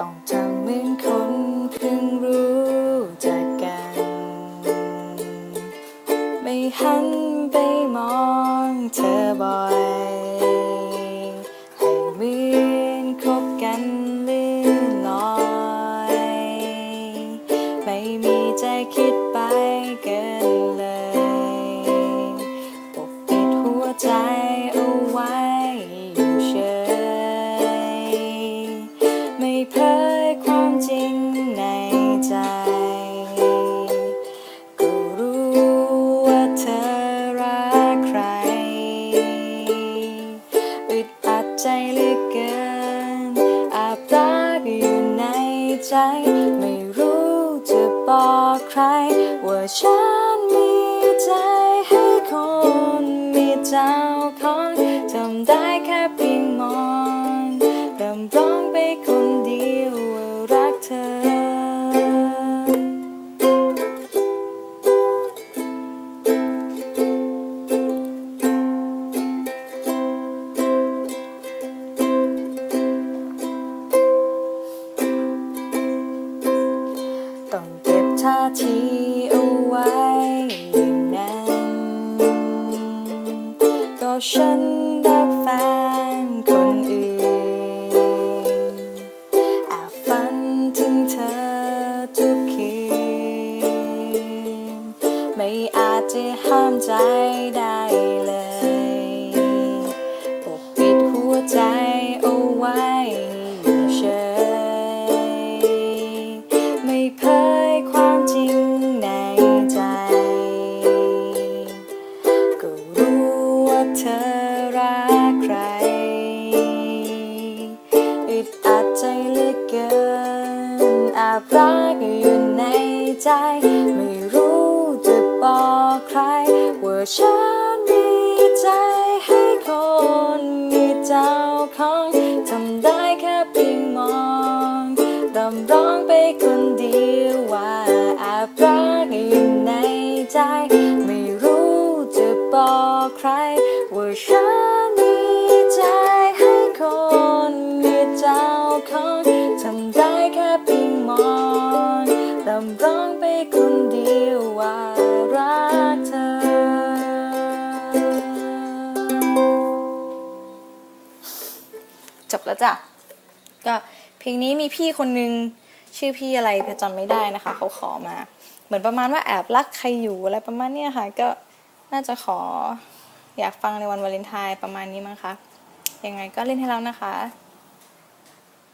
ต้องทำเหมือนคนเพิ่งรู้จักกัน ไม่หันไปมองเธอบ่อยให้เหมือนคบกันลื่นลอย ไม่มีใจคิดไปเกินเลยปกปิดหัวใจ ใจเหลือเกินอาบรักอยู่ในใจ ไม่รู้จะบอกใคร ว่าฉันมีใจให้คนมีเจ้าของทำได้แค่เพียงมองดำร้องไปคน ท่าทีเอาไว้อย่างนั้น ก็ฉันรักแฟนคนอื่นแอบฝันถึงเธอทุกคืนไม่อาจจะห้ามใจ อึดอัดใจเหลือเกินแอบรักอยู่ในใจ ไม่รู้จะบอกใคร ว่าฉันมีใจให้คนมีเจ้าของทำได้แค่เพียงมองรำร้องไปคนเดียวว่าแอบรักอยู่ในใจ ไม่รู้จะบอกใคร ว่าฉัน ร้องไปคนเดียวว่ารักเธอ จบแล้วจ้ะ ก็เพลงนี้มีพี่คนนึง ชื่อพี่อะไรพจำไม่ได้นะคะ เขาขอมา เหมือนประมาณว่าแอบรักใครอยู่อะไรประมาณเนี้ยค่ะ ก็น่าจะขออยากฟังในวันวาเลนไทน์ประมาณนี้มั้งคะยังไงก็เล่นให้แล้วนะคะ